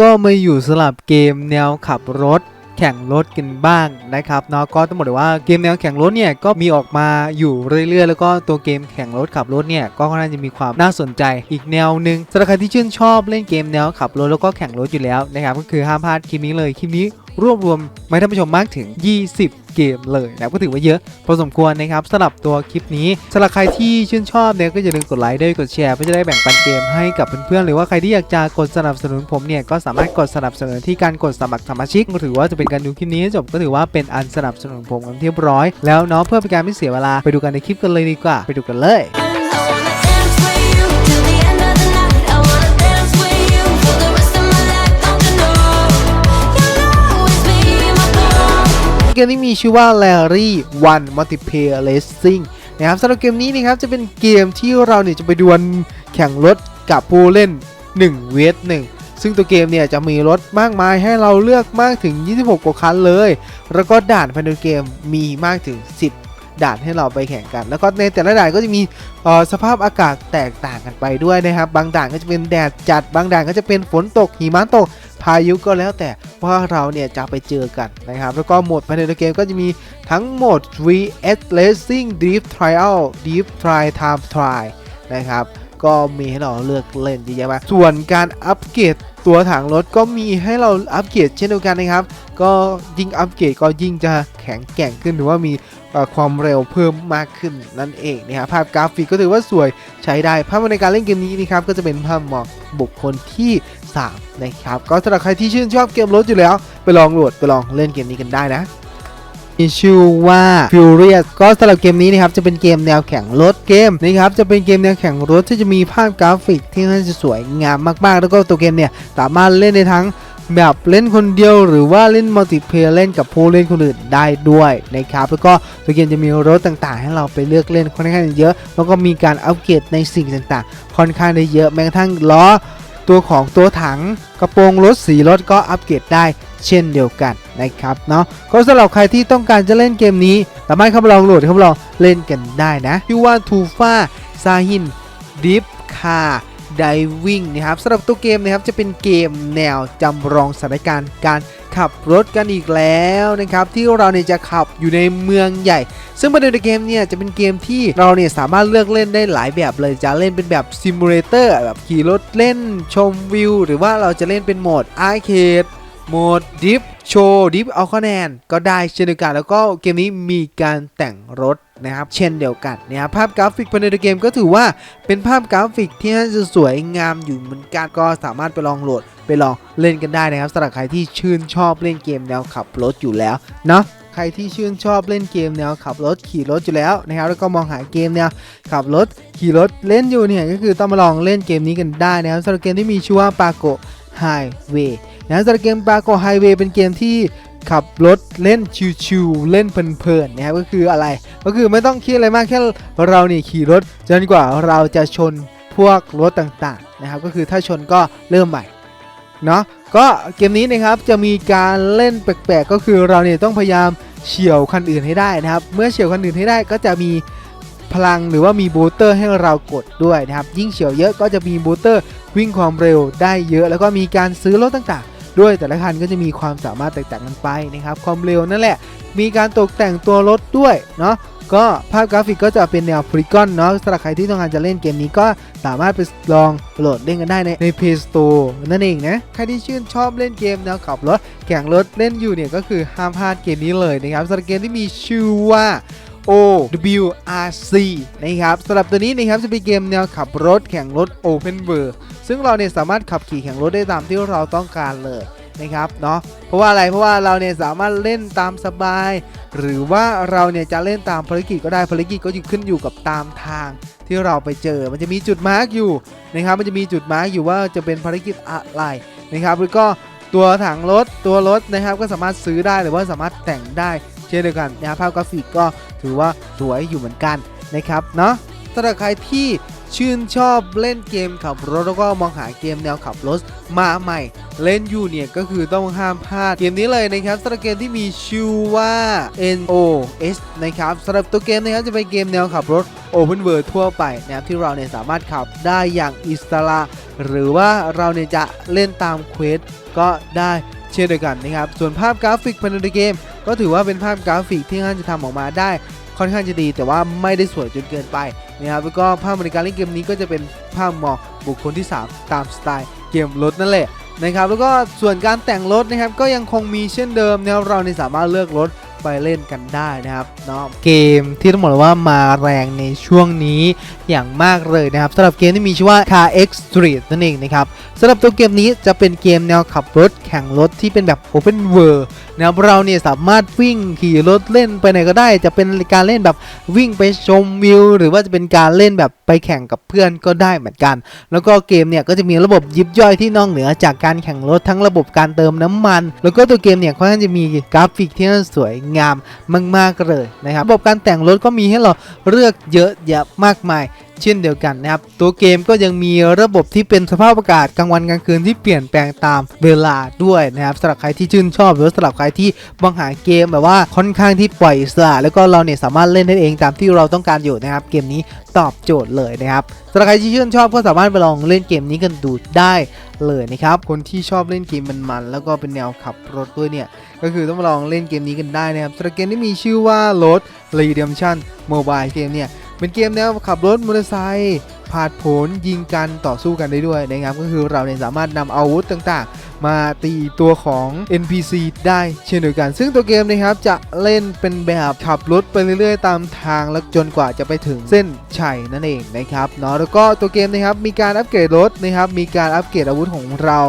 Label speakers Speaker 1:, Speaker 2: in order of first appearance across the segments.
Speaker 1: ก็มาอยู่สลับเกมแนวขับรถแข่งรถกันบ้างนะครับเนาะก็ต้องบอกเลยว่าเกมแนวแข่งรถเนี่ยก็มีออกมาอยู่เรื่อยๆ แล้วก็ตัวเกมแข่งรถขับรถเนี่ยก็ค่อนข้างจะมีความน่าสนใจอีกแนวหนึ่งสำหรับใครที่ชื่นชอบเล่นเกมแนวขับรถแล้วก็แข่งรถอยู่แล้วนะครับก็คือห้ามพลาดคลิปนี้เลยคลิปนี้ รวบรวมมาให้ท่านผู้ชมมากถึง 20 เกมเลยนะก็ถือว่าเยอะพอสมควรนะครับสำหรับตัวคลิปนี้สำหรับใครที่ชื่นชอบเนี่ยก็อย่าลืมกดไลค์ด้วยกดแชร์เพื่อจะได้แบ่งปันเกมให้กับเพื่อนๆหรือว่าใครที่อยากจะกดสนับสนุนผมเนี่ยก็สามารถกดสนับสนุนที่การกดสมัครสมาชิกก็ถือว่าจะเป็นการดูคลิปนี้จบก็ถือว่าเป็นอันสนับสนุนผมกันเรียบร้อย แล้วเนาะเพื่อเป็นการไม่เสียเวลาไปดูกันในคลิปกันเลยดีกว่า ไปดูกันเลย เกมนี้มีชื่อว่า Larry One Multiplayer Racing นะครับสำหรับเกมนี้นะครับจะเป็นเกมที่เราเนี่ยจะไปดวลแข่งรถกับผู้เล่น1เวท1ซึ่งตัวเกมเนี่ยจะมีรถมากมายให้เราเลือกมากถึง 26 กว่าคันเลย แล้วก็ด่านภายในเกมมีมากถึง 10 ด่านให้เราไปแข่งกัน แล้วก็ในแต่ละด่านก็จะมีสภาพอากาศแตกต่างกันไปด้วยนะครับ บางด่านก็จะเป็นแดดจัด บางด่านก็จะเป็นฝนตกหิมะตกายุก็แล้วแต่ว่าเราเนี่ยจะไปเจอกันนะครับ แล้วก็โหมดภายในเกมก็จะมีทั้งโหมด VS Racing Drift Trial Drift Try Time Try นะครับก็มีให้เราเลือกเล่นเยอะแยะมากส่วนการอัปเกรดตัวถังรถก็มีให้เราอัปเกรดเช่นเดียวกันนะครับ ก็ยิ่งอัปเกรดก็ยิ่งจะแข็งแกร่งขึ้นหรือว่ามีความเร็วเพิ่มมากขึ้นนั่นเองนะครับภาพกราฟิกก็ถือว่าสวยใช้ได้ภาพในการเล่นเกมนี้นะครับก็จะเป็นภาพเหมาะบุคคลที่ 3 นะครับ ก็สำหรับใครที่ชื่นชอบเกมรถอยู่แล้ว ไปลองโหลดไปลองเล่นเกมนี้กันได้นะมีชื่อว่า Furious ก็สำหรับเกมนี้นะครับจะเป็นเกมแนวแข่งรถเกมนะครับจะเป็นเกมแนวแข่งรถที่จะมีภาพกราฟิกที่น่าจะสวยงามมากๆ แล้วก็ตัวเกมเนี่ยสามารถเล่นได้ทั้งแบบเล่นคนเดียวหรือว่าเล่นมัลติเพลย์เล่นกับผู้เล่นคนอื่นได้ด้วยนะครับแล้วก็ตัวเกมจะมีรถต่างๆ ให้เราไปเลือกเล่นค่อนข้างเยอะ แล้วก็มีการอัปเกรดในสิ่งต่างๆ ค่อนข้างได้เยอะแม้กระทั่งล้อ ตัวของตัวถังกระโปรงรถสีรถก็อัปเกรดได้เช่นเดียวกันนะครับเนาะก็สำหรับใครที่ต้องการจะเล่นเกมนี้สามารถเข้ามาลองโหลดเข้ามาลองเล่นกันได้นะชื่อว่าทูฟาซาฮินดิฟคา ไดวิ่งนะครับสำหรับตัวเกมนะครับจะเป็นเกมแนวจำลองสถานการณ์การขับรถกันอีกแล้วนะครับที่เราเนี่ยจะขับอยู่ในเมืองใหญ่ ซึ่งประเด็นในเกมเนี่ยจะเป็นเกมที่เราเนี่ยสามารถเลือกเล่นได้หลายแบบเลยจะเล่นเป็นแบบซิมูเลเตอร์แบบขี่รถเล่นชมวิว หรือว่าเราจะเล่นเป็นโหมดอาร์เคด โหมดดิฟโชว์ดิฟเอาคะแนนก็ได้เช่นเดียวกัน แล้วก็เกมนี้มีการแต่งรถนะครับเช่นเดียวกันนะครับภาพกราฟิกภายในเกมก็ถือว่าเป็นภาพกราฟิกที่น่าจะสวยงามอยู่เหมือนกันก็สามารถไปลองโหลดไปลองเล่นกันได้นะครับสำหรับใครที่ชื่นชอบเล่นเกมแนวขับรถอยู่แล้วเนาะใครที่ชื่นชอบเล่นเกมแนวขับรถขี่รถอยู่แล้วนะครับแล้วก็มองหาเกมแนวขับรถขี่รถเล่นอยู่เนี่ยก็คือต้องมาลองเล่นเกมนี้กันได้นะครับสำหรับเกมที่มีชื่อว่าปาโกไฮเวย์ นะสำหรับเกมปาโกไฮเวย์เป็นเกมที่ขับรถเล่นชิวๆเล่นเพลินๆนะครับก็คืออะไร ก็คือไม่ต้องคิดอะไรมากแค่เราเนี่ขี่รถจนกว่าเราจะชนพวกรถต่างๆนะครับก็คือถ้าชนก็เริ่มใหม่เนาะก็เกมนี้นะครับจะมีการเล่นแปลกๆ ก็คือเราเนี่ยต้องพยายามเฉียวคันอื่นให้ได้นะครับ เมื่อเฉียวคันอื่นให้ได้ก็จะมีพลังหรือว่ามีบูเตอร์ให้เรากดด้วยนะครับ ยิ่งเฉียวเยอะก็จะมีบูเตอร์วิ่งความเร็วได้เยอะ แล้วก็มีการซื้อรถต่างๆ ด้วยแต่ละคันก็จะมีความสามารถแตกต่างกันไปนะครับความเร็วนั่นแหละ มีการตกแต่งตัวรถด้วยเนาะก็ภาพกราฟิกก็จะเป็นแนวพลีกอนเนาะสำหรับใครที่ต้องการจะเล่นเกมนี้ก็สามารถไปลองโหลดเล่นกันได้ในใน Play Store นั่นเองนะ ใครที่ชื่นชอบเล่นเกมแนวขับรถแข่งรถเล่นอยู่เนี่ยก็คือห้ามพลาดเกมนี้เลยนะครับสำหรับเกมที่มีชื่อว่า OWRC นะครับสำหรับตัวนี้นะครับจะเป็นเกมแนวขับรถแข่งรถ Open World ซึ่งเราเนี่ยสามารถขับขี่แข่งรถได้ตามที่เราต้องการเลยนะครับเนาะเพราะว่าอะไรเพราะว่าเราเนี่ยสามารถเล่นตามสบาย หรือว่าเราเนี่ยจะเล่นตามภารกิจก็ได้ภารกิจก็จะขึ้นอยู่กับตามทางที่เราไปเจอ มันจะมีจุดมาร์กอยู่นะครับ มันจะมีจุดมาร์กอยู่ว่าจะเป็นภารกิจอะไรนะครับแล้วก็ตัวถังรถตัวรถนะครับก็สามารถซื้อได้หรือว่าสามารถแต่งได้เช่นเดียวกันนะครับภาพกราฟิกก็ถือว่าสวยอยู่เหมือนกันนะครับเนาะสำหรับใครที่ ชื่นชอบเล่นเกมขับรถแล้วก็มองหาเกมแนวขับรถมาใหม่ เล่นอยู่เนี่ยก็คือต้องห้ามพลาดเกมนี้เลยนะครับสำหรับเกมที่มีชื่อว่า NOS นะครับสำหรับตัวเกมนะครับจะเป็นเกมแนวขับรถ Open World ทั่วไปนะครับที่เราเนี่ยสามารถขับได้อย่างอิสระ หรือว่าเราเนี่ยจะเล่นตามเควสก็ได้เช่นเดียวกันนะครับ ส่วนภาพกราฟิกภายในเกม ก็ถือว่าเป็นภาพกราฟิกที่ท่านจะทำออกมาได้ค่อนข้างจะดี แต่ว่าไม่ได้สวยจนเกินไป นะครับแล้วก็ภาพในการเล่นเกมนี้ก็จะเป็นภาพหมองบุคคลที่ 3 ตามสไตล์เกมรถนั่นแหละนะครับแล้วก็ส่วนการแต่งรถนะครับก็ยังคงมีเช่นเดิมนะครับเราเนี่ยสามารถเลือกรถไปเล่นกันได้นะครับเนาะเกมที่ต้องบอกว่ามาแรงในช่วงนี้อย่างมากเลยนะครับสำหรับเกมที่มีชื่อว่า Car X Street นั่นเองนะครับสำหรับตัวเกมนี้จะเป็นเกมแนวขับรถแข่งรถที่เป็นแบบ Open World นะครับเราเนี่ยสามารถวิ่งขี่รถเล่นไปไหนก็ได้ จะเป็นการเล่นแบบวิ่งไปชมวิว หรือว่าจะเป็นการเล่นแบบไปแข่งกับเพื่อนก็ได้เหมือนกัน แล้วก็เกมเนี่ยก็จะมีระบบยิบย่อยที่นอกเหนือจากการแข่งรถทั้งระบบการเติมน้ำมัน แล้วก็ตัวเกมเนี่ยค่อนข้างจะมีกราฟิกที่สวยงามมาก ๆเลยนะครับระบบการแต่งรถก็มีให้เราเลือกเยอะแยะมากมาย เช่นเดียวกันนะครับ ตัวเกมก็ยังมีระบบที่เป็นสภาพอากาศกลางวันกลางคืนที่เปลี่ยนแปลงตามเวลาด้วยนะครับสำหรับใครที่ชื่นชอบ หรือสำหรับใครที่มองหาเกมแบบว่าค่อนข้างที่ปล่อยอิสระแล้วก็เราเนี่ยสามารถเล่นได้เองตามที่เราต้องการอยู่นะครับ เกมนี้ตอบโจทย์เลยนะครับสำหรับใครที่ชื่นชอบก็สามารถไปลองเล่นเกมนี้กันดูได้เลยนะครับ คนที่ชอบเล่นเกมมันๆแล้วก็เป็นแนวขับรถด้วยเนี่ย ก็คือต้องมาลองเล่นเกมนี้กันได้นะครับสำหรับเกมที่มีชื่อว่า Road Redemption Mobile เกมเนี่ย เป็นเกมแนวขับรถมอเตอร์ไซค์ผาดผนยิงกันต่อสู้กันได้ด้วยนะครับ ก็คือเราเนี่ยสามารถนำอาวุธต่างๆ มาตีตัวของ NPC ได้เช่นเดียวกัน ซึ่งตัวเกมนะครับจะเล่นเป็นแบบขับรถไปเรื่อยๆ ตามทางแล้วจนกว่าจะไปถึงเส้นชัยนั่นเองนะครับเนาะแล้วก็ตัวเกมนะครับมีการอัปเกรดรถนะครับมีการอัปเกรดอาวุธของเรา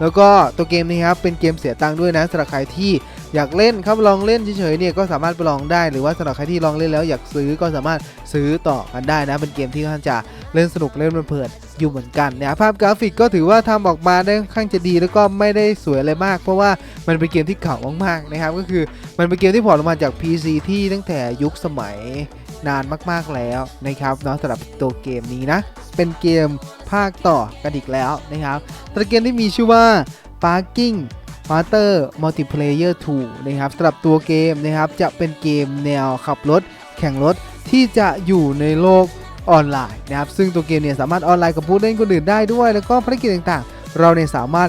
Speaker 1: แล้วก็ตัวเกมนะครับเป็นเกมเสียตังค์ด้วยนะสำหรับใครที่ อยากเล่นครับลองเล่นเฉยๆเนี่ยก็สามารถไปลองได้หรือว่าสำหรับใครที่ลองเล่นแล้วอยากซื้อก็สามารถซื้อต่อกันได้นะเป็นเกมที่ค่อนข้างจะเล่นสนุกเล่นเพลินอยู่เหมือนกันเนะภาพกราฟิกก็ถือว่าทำออกมาได้ค่อนข้างจะดีแล้วก็ไม่ได้สวยอะไรมาก เพราะว่ามันเป็นเกมที่เก่ามากๆนะครับก็คือมันเป็นเกมที่พอร์ตมาจาก PC ที่ตั้งแต่ยุคสมัยนานมากๆแล้วนะครับเนาะสำหรับตัวเกมนี้นะ เป็นเกมภาคต่อกันอีกแล้วนะครับตัวเกมที่มีชื่อว่า Parking Master Multiplayer 2 นะครับสำหรับตัวเกมนะครับจะเป็นเกมแนวขับรถ แข่งรถที่จะอยู่ในโลกออนไลน์นะครับซึ่งตัวเกมเนี่ยสามารถออนไลน์กับผู้เล่นคนอื่นได้ด้วย แล้วก็ภารกิจต่างๆ เราเนี่ยสามารถ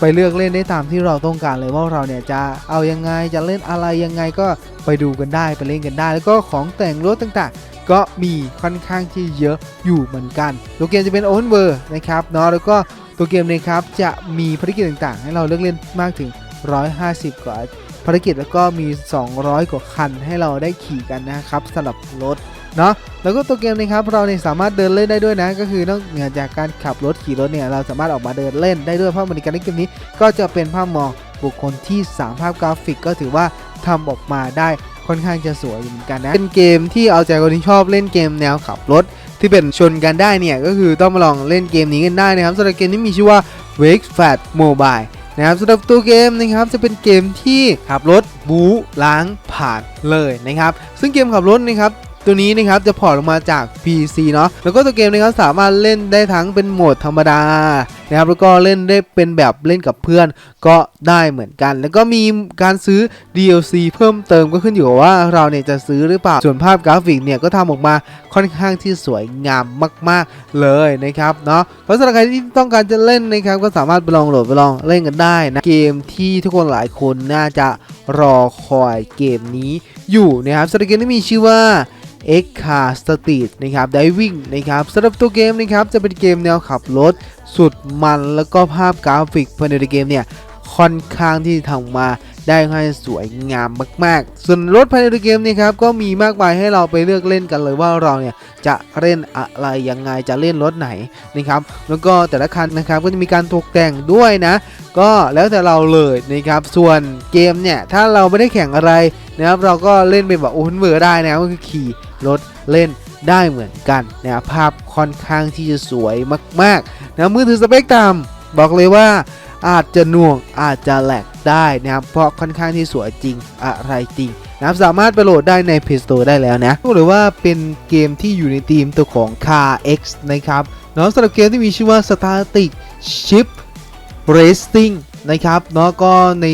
Speaker 1: ไปเลือกเล่นได้ตามที่เราต้องการเลยว่าเราเนี่ยจะเอายังไงจะเล่นอะไรยังไงก็ไปดูกันได้ไปเล่นกันได้ แล้วก็ของแต่งรถต่างๆ ก็มีค่อนข้างที่เยอะอยู่เหมือนกันตัวเกมจะเป็น Open World นะครับเนาะแล้วก็ ตัวเกมนะครับจะมีภารกิจต่างๆ ให้เราเลือกเล่นมากถึง 150 กว่าภารกิจแล้วก็มี 200 กว่าคันให้เราได้ขี่กันนะครับสำหรับรถเนาะแล้วก็ตัวเกมนะครับเราเนี่ยสามารถเดินเล่นได้ด้วยนะ ก็คือนอกเหนือจากการขับรถขี่รถเนี่ยเราสามารถออกมาเดินเล่นได้ด้วยเพราะในการเล่นเกมนี้ ก็จะเป็นภาพมองบุคคลที่ 3 ภาพกราฟิกก็ถือว่าทำออกมาได้ค่อนข้างจะสวยเหมือนกันนะเป็นเกมที่เอาใจคนที่ชอบเล่นเกมแนวขับรถ ที่เป็นชนกันได้เนี่ย ก็คือต้องมาลองเล่นเกมนี้กันได้นะครับสำหรับเกมที่มีชื่อว่า Wake Fat Mobile นะครับสำหรับตัวเกมนะครับจะเป็นเกมที่ขับรถบู๊ล้างผ่านเลยนะครับ ซึ่งเกมขับรถนะครับ ตัวนี้นะครับจะพอร์ตลงมาจาก PC เนาะแล้วก็ตัวเกมนะครับสามารถเล่นได้ทั้งเป็นโหมดธรรมดานะครับแล้วก็เล่นได้เป็นแบบเล่นกับเพื่อนก็ได้เหมือนกัน แล้วก็มีการซื้อ DLC เพิ่มเติมก็ขึ้นอยู่กับว่าเราเนี่ยจะซื้อหรือเปล่าส่วนภาพกราฟิกเนี่ยก็ทำออกมาค่อนข้างที่สวยงามมาก ๆเลยนะครับเนาะแล้วสำหรับใครที่ต้องการจะเล่นนะครับก็สามารถไปลองโหลดไปลองเล่นกันได้นะเกมที่ทุกคนหลายคนน่าจะรอคอยเกมนี้อยู่นะครับสำหรับเกมที่มีชื่อว่า X Car Street นะครับ Diving นะครับสำหรับตัวเกมนะครับจะเป็นเกมแนวขับรถ สุดมันแล้วก็ภาพกราฟิกภายในเกมเนี่ยค่อนข้างที่ทำมาได้ค่อนข้สวยงามมาก ๆ ส่วนรถภายในเกมนี่ครับก็มีมากมายให้เราไปเลือกเล่นกันเลยว่าเราเนี่ยจะเล่นอะไรยังไงจะเล่นรถไหนนะครับแล้วก็แต่ละคันนะครับก็จะมีการตกแต่งด้วยนะ ก็แล้วแต่เราเลยนะครับส่วนเกมเนี่ยถ้าเราไม่ได้แข่งอะไรนะครับเราก็เล่นเป็นแบบโอเพนเวอร์ได้นะก็คือขี่ รถเล่นได้เหมือนกันนะภาพค่อนข้างที่จะสวยมากๆนะมือถือสเปคต่ำบอกเลยว่าอาจจะน่วงอาจจะแหลกได้นะครับเพราะค่อนข้างที่สวยจริงอะไรจริงนะครับสามารถไปโหลดได้ใน Play Store ได้แล้วนะหรือว่าเป็นเกมที่อยู่ในทีมตัวของ Car X นะครับเนาะสำหรับเกมที่มีชื่อว่า Static Ship Racing นะครับเนาะก็ใน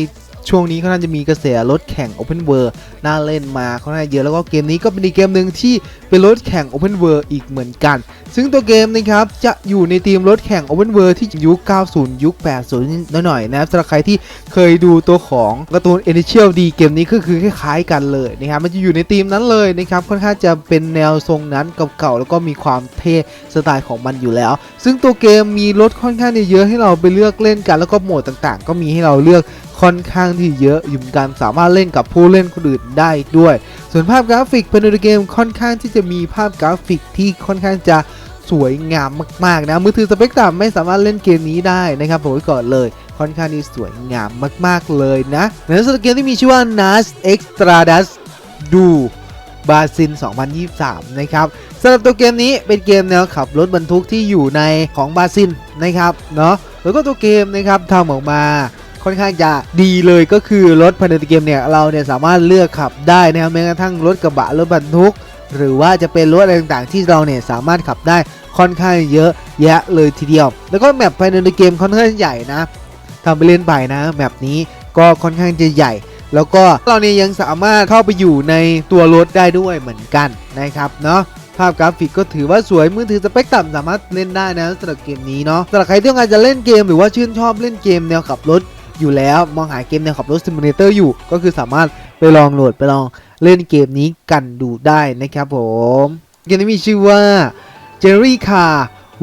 Speaker 1: ช่วงนี้เขาน่าจะมีกระแสรถแข่ง Open World น่าเล่นมาเขาน่าเยอะแล้วก็เกมนี้ก็เป็นอีกเกมหนึ่งที่เป็นรถแข่ง Open World อีกเหมือนกัน ซึ่งตัวเกมนะครับจะอยู่ในทีมรถแข่ง Open World ที่ยุค 90 ยุค 80หน่อยๆนะครับสำหรับใครที่เคยดูตัวของการ์ตูน Initial D เกมนี้ก็คือคล้ายๆกันเลยนะครับมันจะอยู่ในทีมนั้นเลยนะครับค่อนข้างจะเป็นแนวทรงนั้นเก่าๆแล้วก็มีความเท่สไตล์ของมันอยู่แล้ว ซึ่งตัวเกมมีรถค่อนข้างเยอะให้เราไปเลือกเล่นกันแล้วก็โหมดต่างๆ ก็มีให้เราเลือก ค่อนข้างที่เยอะอยู่มือนกันสามารถเล่นกับผู้เล่นคนอื่นได้ด้วย ส่วนภาพกราฟิกภายในเกมค่อนข้างที่จะมีภาพกราฟิกที่ค่อนข้างจะสวยงามมากๆนะมือถือสเปกตรัมไม่สามารถเล่นเกมนี้ได้นะครับผมก่อนเลยค่อนข้างที่สวยงามมากๆเลยนะในสเกมที่มีชื่อว่า NAS Extradas Do บาซิน 2023 นะครับสำหรับตัวเกมนี้เป็นเกมแนวขับรถบรรทุกที่อยู่ในของบาซินนะครับเนาะแล้วก็ตัวเกมนะครับทำออกมา ค่อนข้างจะดีเลยก็คือรถภายในเกมเนี่ยเราเนี่ยสามารถเลือกขับได้นะครับแม้กระทั่งรถกระบะรถบรรทุก หรือว่าจะเป็นรถอะไรต่างๆ ที่เราเนี่ยสามารถขับได้ค่อนข้างเยอะแยะเลยทีเดียว แล้วก็แมปภายในเกมค่อนข้างใหญ่นะทำไปเล่นไปนะแมปนี้ก็ค่อนข้างจะใหญ่ แล้วก็เราเนี่ยยังสามารถเข้าไปอยู่ในตัวรถได้ด้วยเหมือนกันนะครับเนาะภาพกราฟิกก็ถือว่าสวยมือถือสเปคต่ำสามารถเล่นได้นะสำหรับเกมนี้เนาะสำหรับใครที่ต้องการจะเล่นเกมหรือว่าชื่นชอบเล่นเกมแนวขับรถ อยู่แล้วมองหาเกมแนวขับรถซิมูเลเตอร์อยู่ ก็คือสามารถไปลองโหลดไปลองเล่นเกมนี้กันดูได้นะครับผมเกมนี้มีชื่อว่า Jerry Car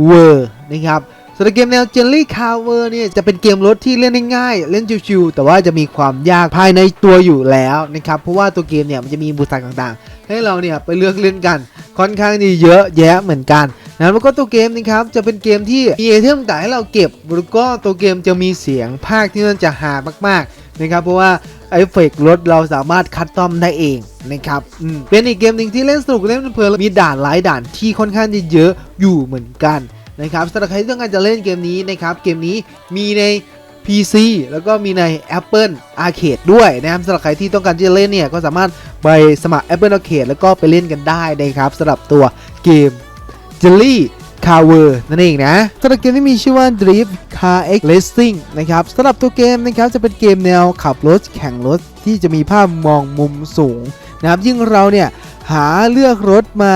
Speaker 1: World นะครับสำหรับเกมแนว Jelly Car World เนี่ยจะเป็นเกมรถที่เล่นง่ายเล่นชิวๆแต่ว่าจะมีความยากภายในตัวอยู่แล้วนะครับเพราะว่าตัวเกมเนี่ยมันจะมีบุตรต่างๆ ให้เราเนี่ยไปเลือกเล่นกัน ค่อนข้างที่เยอะแยะเหมือนกันนะแล้วก็ตัวเกมนะครับจะเป็นเกมที่มีไอเทมต่างให้เราเก็บแล้วก็ตัวเกมจะมีเสียงภาคที่มันจะหามากๆนะครับเพราะว่าเอฟเฟกต์รถเราสามารถคัดตอมได้เองนะครับเป็นอีกเกมหนึ่งที่เล่นสนุกเล่นเพลินมีด่านหลายด่านที่ค่อนข้างจะเยอะอยู่เหมือนกันนะครับสำหรับใครที่ต้องการจะเล่นเกมนี้นะครับเกมนี้มีใน PC แล้วก็มีใน Apple Arcade ด้วยนะครับสำหรับใครที่ต้องการที่จะเล่นเนี่ยก็สามารถไปสมัคร Apple Arcade แล้วก็ไปเล่นกันได้นะครับสำหรับตัวเกม Jelly Car World นั่นเองนะสำหรับเกมที่มีชื่อว่า Drift Car X Racing นะครับสำหรับตัวเกมนะครับจะเป็นเกมแนวขับรถแข่งรถที่จะมีภาพมองมุมสูงนะครับยิ่งเราเนี่ยหาเลือกรถมา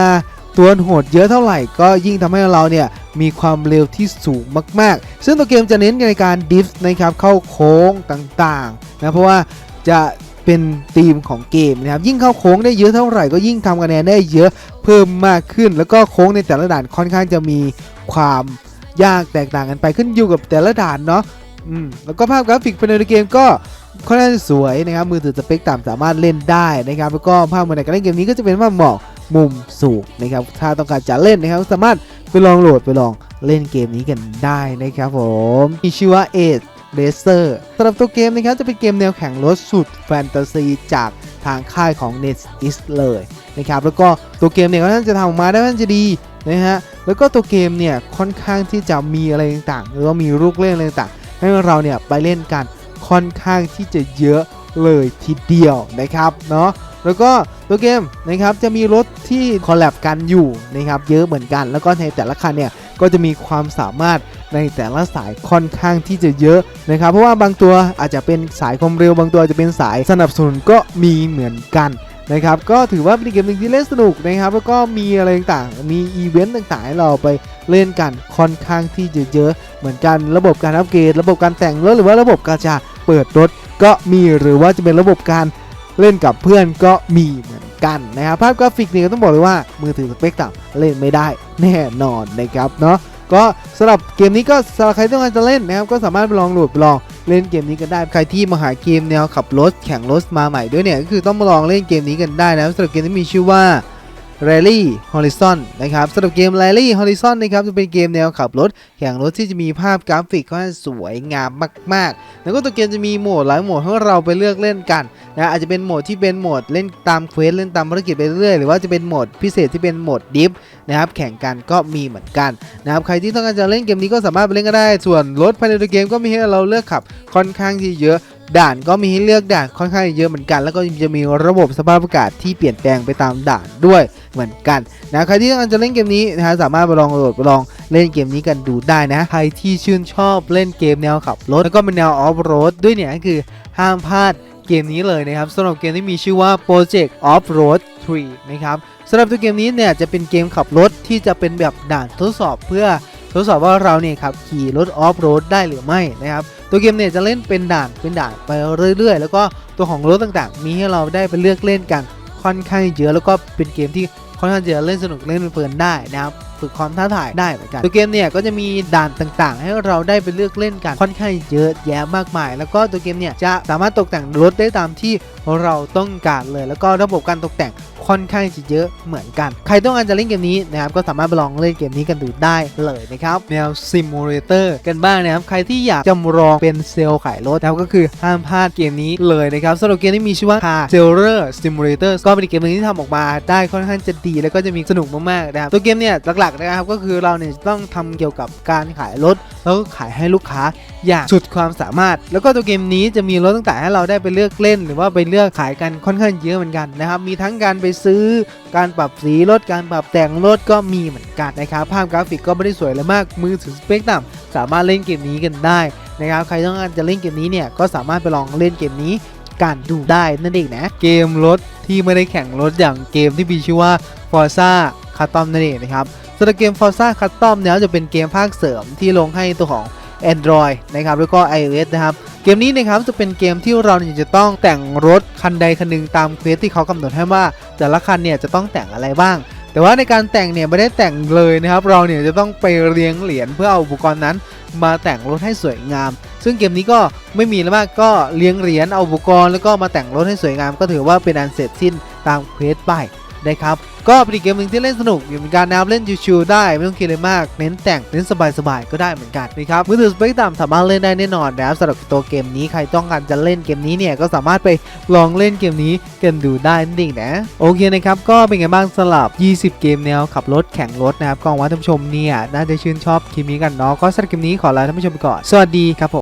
Speaker 1: ตัวโหดเยอะเท่าไหร่ ก็ยิ่งทำให้เราเนี่ยมีความเร็วที่สูงมาก ๆ ซึ่งตัวเกมจะเน้นในการดิฟนะครับเข้าโค้งต่างๆนะเพราะว่าจะเป็นธีมของเกมนะครับยิ่งเข้าโค้งได้เยอะเท่าไหร่ก็ยิ่งทำคะแนนได้เยอะเพิ่มมากขึ้น แล้วก็โค้งในแต่ละด่านค่อนข้างจะมีความยากแตกต่างกันไปขึ้นอยู่กับแต่ละด่านเนาะอืมแล้วก็ภาพกราฟิกภายในเกมก็ค่อนข้างสวยนะครับมือถือสเปคต่ำสามารถเล่นได้นะครับแล้วก็ภาพเมื่อไหร่การเล่นเกมนี้ก็จะเป็นภาพหมอก มุมสูงนะครับ ถ้าต้องการจะเล่นนะครับ สามารถไปลองโหลดไปลองเล่นเกมนี้กันได้นะครับผมมีชื่อว่า Age Racer สำหรับตัวเกมนะครับจะเป็นเกมแนวแข่งรถสุดแฟนตาซีจากทางค่ายของ NetEase เลยนะครับ แล้วก็ตัวเกมเนี่ยก็น่าจะทำออกมาได้น่าจะดีนะฮะ แล้วก็ตัวเกมเนี่ยค่อนข้างที่จะมีอะไรต่างๆ หรือว่ามีลูกเล่นอะไรต่างๆ ให้เราเนี่ยไปเล่นกันค่อนข้างที่จะเยอะเลยทีเดียวนะครับเนาะ แล้วก็ตัวเกมนะครับจะมีรถที่คอลแลบกันอยู่นะครับเยอะเหมือนกัน แล้วก็ในแต่ละคันเนี่ยก็จะมีความสามารถในแต่ละสายค่อนข้างที่จะเยอะนะครับ เพราะว่าบางตัวอาจจะเป็นสายความเร็ว บางตัวจะเป็นสายสนับสนุนก็มีเหมือนกันนะครับ ก็ถือว่าเป็นเกมหนึ่งที่เล่นสนุกนะครับ แล้วก็มีอะไรต่างๆ มีอีเวนต์ต่างๆให้เราไปเล่นกันค่อนข้างที่จะเยอะเหมือนกัน ระบบการอัปเกรด ระบบการแต่งรถหรือว่าระบบการจะเปิดรถก็มีหรือว่าจะเป็นระบบการ เล่นกับเพื่อนก็มีเหมือนกันนะครับภาพกราฟิกนี่ก็ต้องบอกเลยว่ามือถือสเปคต่ำเล่นไม่ได้แน่นอนนะครับเนาะก็สำหรับเกมนี้ก็สำหรับใครที่ต้องการจะเล่นนะครับก็สามารถไปลองโหลดลองเล่นเกมนี้กันได้ใครที่มาหาเกมแนวขับรถแข่งรถมาใหม่ด้วยเนี่ยก็คือต้องมาลองเล่นเกมนี้กันได้นะสำหรับเกมที่มีชื่อว่า Rally Horizon นะครับสำหรับเกม Rally Horizon นะครับจะเป็นเกมแนวขับรถ แข่งรถที่จะมีภาพกราฟิกค่อนข้างสวยงามมาก ๆ แล้วก็ตัวเกมจะมีโหมดหลายโหมดให้เราไปเลือกเล่นกันนะอาจจะเป็นโหมดที่เป็นโหมดเล่นตามเควสเล่นตามภารกิจไปเรื่อยหรือว่าจะเป็นโหมดพิเศษที่เป็นโหมดดิฟนะครับแข่งกันก็มีเหมือนกันนะครับใครที่ต้องการจะเล่นเกมนี้ก็สามารถไปเล่นก็ได้ ส่วนรถภายในตัวเกมก็มีให้เราเลือกขับค่อนข้างที่เยอะ ด่านก็มีให้เลือกด่านค่อนข้างเยอะเหมือนกัน แล้วก็จะมีระบบสภาพอากาศที่เปลี่ยนแปลงไปตามด่านด้วยเหมือนกันนะใครที่ต้องการจะเล่นเกมนี้นะฮะสามารถไปลองโหลดไปลองเล่นเกมนี้กันดูได้นะ ใครที่ชื่นชอบเล่นเกมแนวขับรถแล้วก็เป็นแนวออฟโรดด้วยเนี่ยก็คือห้ามพลาดเกมนี้เลยนะครับสำหรับเกมที่มีชื่อว่า Project Off Road 3 นะครับสำหรับตัวเกมนี้เนี่ยจะเป็นเกมขับรถที่จะเป็นแบบด่านทดสอบเพื่อทดสอบว่าเราเนี่ยขับขี่รถออฟโรดได้หรือไม่นะครับ ตัวเกมเนี่ยจะเล่นเป็นด่านเป็นด่านไปเรื่อย ๆ แล้วก็ตัวของรถต่างๆ มีให้เราได้ไปเลือกเล่นกันค่อนข้างเยอะแล้วก็เป็นเกมที่ค่อนข้างจะเล่นสนุกเล่นเพลินได้นะครับฝึกความท้าทายได้เหมือนกันตัวเกมเนี่ยก็จะมีด่านต่างๆ ให้เราได้ไปเลือกเล่นกันค่อนข้างเยอะแยะมากมาย แล้วก็ตัวเกมเนี่ยจะสามารถตกแต่งรถได้ตามที่เราต้องการเลย แล้วก็ระบบการตกแต่ง ค่อนข้างจะเยอะเหมือนกัน ใครต้องการจะเล่นเกมนี้นะครับก็สามารถไปลองเล่นเกมนี้กันดูได้เลยนะครับแนวซิมูเลเตอร์กันบ้างนะครับใครที่อยากจำลองเป็นเซลล์ขายรถนะครับก็คือห้ามพลาดเกมนี้เลยนะครับสำหรับเกมที่มีชื่อว่า Car Seller Simulator ก็เป็นเกมนึงที่ทำออกมาได้ค่อนข้างจะดีแล้วก็จะมีสนุกมากๆนะครับตัวเกมเนี่ยหลักๆนะครับก็คือเราเนี่ยต้องทำเกี่ยวกับการขายรถแล้วก็ขายให้ลูกค้าอย่างสุดความสามารถ แล้วก็ตัวเกมนี้จะมีรถต่างๆให้เราได้ไปเลือกเล่น หรือว่าไปเลือกขายกันค่อนข้างเยอะเหมือนกันนะครับมีทั้งการไปซื้อ การปรับสีรถการปรับแต่งรถก็มีเหมือนกันนะครับภาพกราฟิกก็ไม่ได้สวยเลยมากมือถือสเปคต่ำสามารถเล่นเกมนี้กันได้นะครับใครต้องการจะเล่นเกมนี้เนี่ยก็สามารถไปลองเล่นเกมนี้กันดูได้นั่นเองนะ เกมรถที่ไม่ได้แข่งรถอย่างเกมที่มีชื่อว่า Forza Custom นั่นเองนะครับสำหรับเกม Forza Custom เนี่ยจะเป็นเกมภาคเสริมที่ลงให้ตัวของ Android นะครับแล้วก็ iOS นะครับเกมนี้นะครับจะเป็นเกมที่เราจะต้องแต่งรถคันใดคันหนึ่งตามเควสที่เขากำหนดให้ว่าแต่ละคันเนี่ยจะต้องแต่งอะไรบ้าง แต่ว่าในการแต่งเนี่ยไม่ได้แต่งเลยนะครับ เราเนี่ยจะต้องไปเรียงเหรียญเพื่อเอาอุปกรณ์นั้น มาแต่งรถให้สวยงาม ซึ่งเกมนี้ก็ไม่มีแล้วมากก็เลี้ยงเหรียญเอาอุปกรณ์แล้วก็มาแต่งรถให้สวยงาม ก็ถือว่าเป็นอันเสร็จสิ้นตามเควสไปนะครับ ก็เป็นอีกเกมหนึ่งที่เล่นสนุกอยู่เหมือนกันนะครับเล่นชิวๆได้ไม่ต้องคิดอะไรมาก เน้นแต่งเน้นสบายๆก็ได้เหมือนกันนะครับมือถือสเปคต่ำสามารถเล่นได้แน่นอนนะครับสำหรับตัวเกมนี้ใครต้องการจะเล่นเกมนี้เนี่ยก็สามารถไปลองเล่นเกมนี้กันดูได้นั่นเองนะโอเคนะครับก็เป็นไงบ้างสำหรับ 20 เกมแนวขับรถแข่งรถนะครับก็หวังว่าท่านผู้ชมเนี่ยน่าจะชื่นชอบคลิปนี้กันเนาะก็สำหรับคลิปนี้ขอลาท่านผู้ชมไปก่อนสวัสดีครับผม